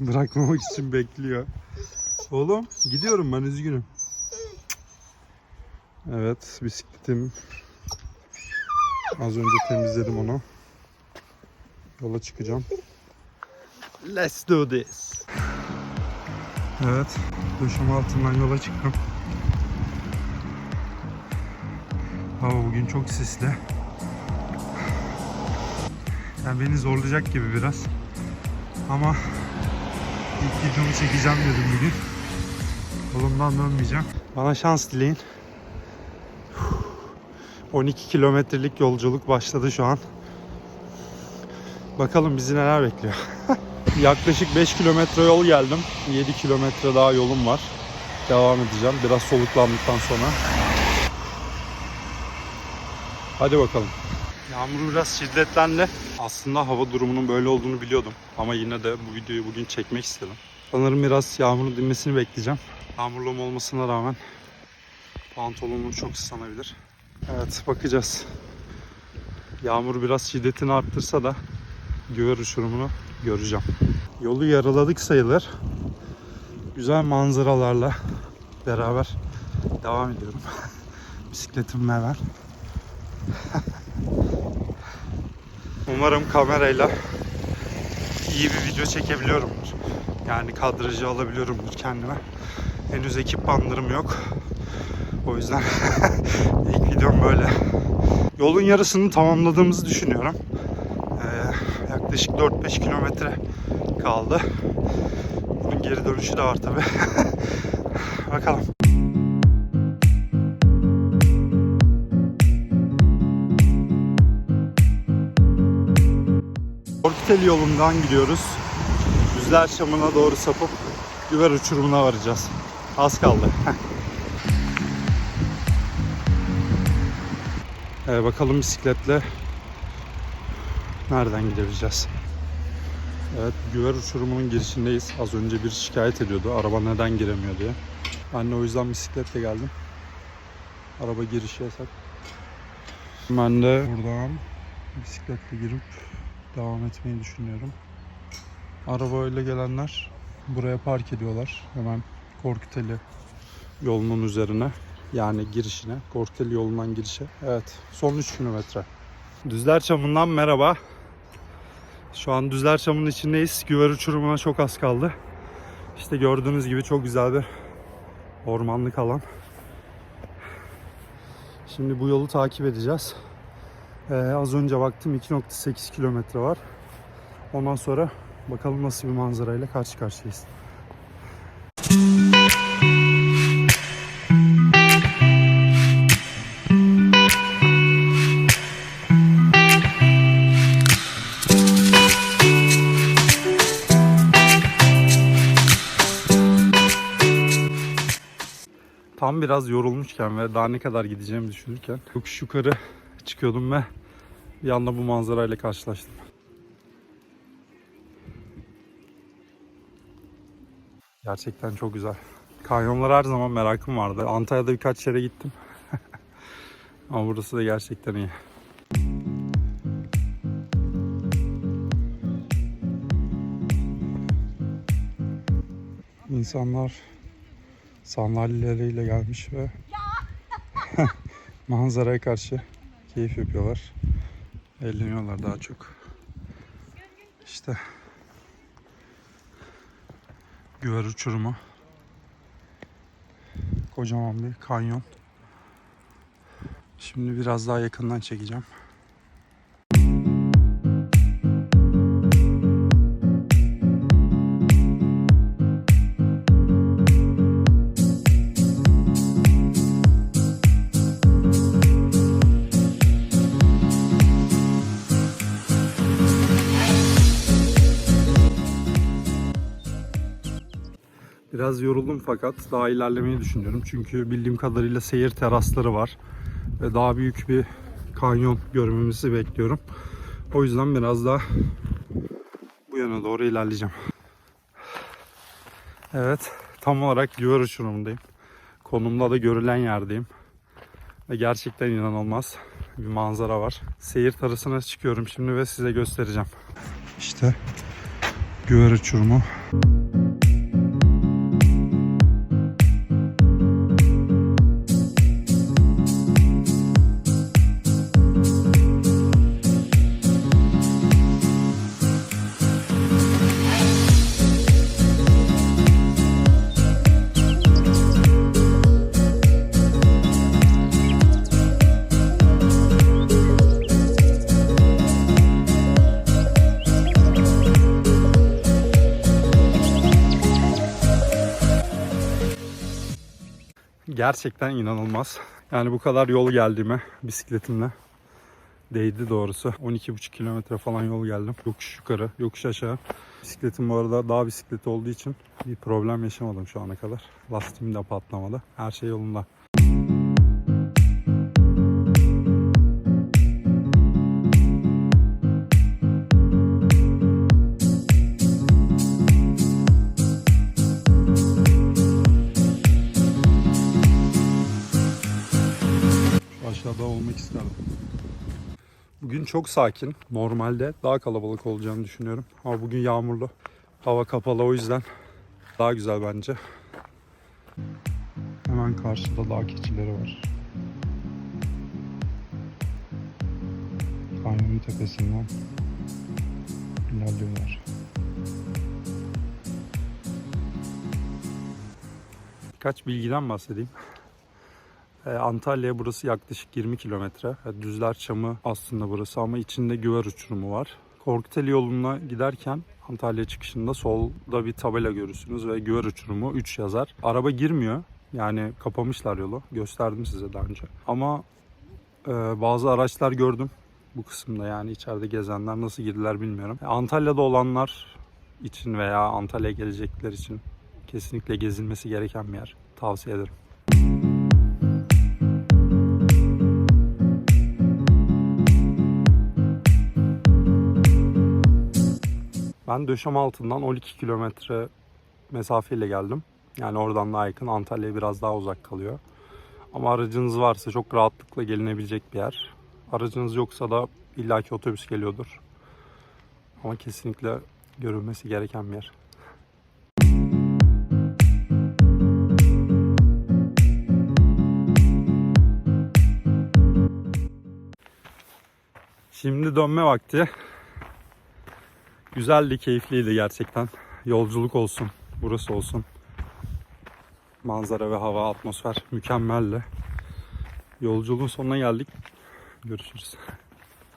Bırakmamak için bekliyor. Oğlum gidiyorum ben üzgünüm. Evet bisikletim. Az önce temizledim onu. Yola çıkacağım. Let's do this. Evet, döşeme altından yola çıktım. Hava bugün çok sisli. Yani beni zorlayacak gibi biraz. Ama ilk videomu çekeceğim dedim bugün. Yolumdan dönmeyeceğim. Bana şans dileyin. 12 kilometrelik yolculuk başladı şu an. Bakalım bizi neler bekliyor. Yaklaşık 5 kilometre yol geldim. 7 kilometre daha yolum var. Devam edeceğim. Biraz soluklandıktan sonra. Hadi bakalım. Yağmur biraz şiddetlendi. Aslında hava durumunun böyle olduğunu biliyordum. Ama yine de bu videoyu bugün çekmek istedim. Sanırım biraz yağmurun dinmesini bekleyeceğim. Yağmurlu olmasına rağmen pantolonum çok ıslanabilir. Evet bakacağız. Yağmur biraz şiddetini arttırsa da güver uçurumunu göreceğim. Yolu yaraladık sayılır. Güzel manzaralarla beraber devam ediyorum. Bisikletim var. Umarım kamerayla iyi bir video çekebiliyorumdur. Yani kadrajı alabiliyorumdur kendime. Henüz ekipmanlarım yok. O yüzden ilk videom böyle. Yolun yarısını tamamladığımızı düşünüyorum. Ee, yaklaşık 4-5 kilometre kaldı. Bunun geri dönüşü de var tabi. Bakalım. Orkitel yolundan gidiyoruz. Düzler Çamı'na doğru sapıp Güver uçurumuna varacağız. Az kaldı. Ee, bakalım bisikletle nereden gidebileceğiz? Evet, Güver uçurumunun girişindeyiz. Az önce bir şikayet ediyordu. Araba neden giremiyor diye. Ben de o yüzden bisikletle geldim. Araba girişi yasak. Ben de buradan bisikletle girip devam etmeyi düşünüyorum. Araba öyle gelenler buraya park ediyorlar. Hemen Korkuteli yolunun üzerine. Yani girişine. Korkuteli yolundan girişe. Evet. Son 3 kilometre. Düzler Çamı'ndan merhaba. Şu an Düzler Çamı'nın içindeyiz. Güver uçurumuna çok az kaldı. İşte gördüğünüz gibi çok güzel bir ormanlık alan. Şimdi bu yolu takip edeceğiz. Ee, az önce baktım 2.8 kilometre var. Ondan sonra bakalım nasıl bir manzarayla karşı karşıyayız. Tam biraz yorulmuşken ve daha ne kadar gideceğimi düşünürken yokuş yukarı çıkıyordum ve bir anda bu manzarayla karşılaştım. Gerçekten çok güzel. Kanyonlar her zaman merakım vardı. Antalya'da birkaç yere gittim. Ama burası da gerçekten iyi. İnsanlar sandalyeleriyle gelmiş ve manzaraya karşı keyif yapıyorlar. Eğleniyorlar daha çok. İşte Güver uçurumu. Kocaman bir kanyon. Şimdi biraz daha yakından çekeceğim. Biraz yoruldum fakat daha ilerlemeyi düşünüyorum. Çünkü bildiğim kadarıyla seyir terasları var. Ve daha büyük bir kanyon görmemizi bekliyorum. O yüzden biraz daha bu yana doğru ilerleyeceğim. Evet, tam olarak Güver uçurumundayım. Konumda da görülen yerdeyim. Ve gerçekten inanılmaz bir manzara var. Seyir terasına çıkıyorum şimdi ve size göstereceğim. İşte Güver uçurumu. Gerçekten inanılmaz. Yani bu kadar yol geldiğime bisikletimle değdi doğrusu. 12,5 kilometre falan yol geldim. Yokuş yukarı, yokuş aşağı. Bisikletim bu arada dağ bisikleti olduğu için bir problem yaşamadım şu ana kadar. Lastiğim de patlamadı. Her şey yolunda. Bugün çok sakin. Normalde daha kalabalık olacağını düşünüyorum. Ama bugün yağmurlu. Hava kapalı o yüzden daha güzel bence. Hemen karşıda dağ keçileri var. Kanyonun tepesinden ilerliyorlar. Birkaç bilgiden bahsedeyim. Ee, Antalya'ya burası yaklaşık 20 kilometre. Ee, Düzler Çamı aslında burası ama içinde güver uçurumu var. Korkuteli yoluna giderken Antalya çıkışında solda bir tabela görürsünüz ve güver uçurumu 3 yazar. Araba girmiyor. Yani kapamışlar yolu. Gösterdim size daha önce. Ama e, bazı araçlar gördüm bu kısımda yani içeride gezenler nasıl girdiler bilmiyorum. E, Antalya'da olanlar için veya Antalya'ya gelecekler için kesinlikle gezilmesi gereken bir yer. Tavsiye ederim. Ben döşem altından 12 kilometre mesafeyle geldim. Yani oradan daha yakın. Antalya biraz daha uzak kalıyor. Ama aracınız varsa çok rahatlıkla gelinebilecek bir yer. Aracınız yoksa da illaki otobüs geliyordur. Ama kesinlikle görülmesi gereken bir yer. Şimdi dönme vakti. Güzeldi, keyifliydi gerçekten. Yolculuk olsun, burası olsun. Manzara ve hava, atmosfer mükemmeldi. Yolculuğun sonuna geldik. Görüşürüz.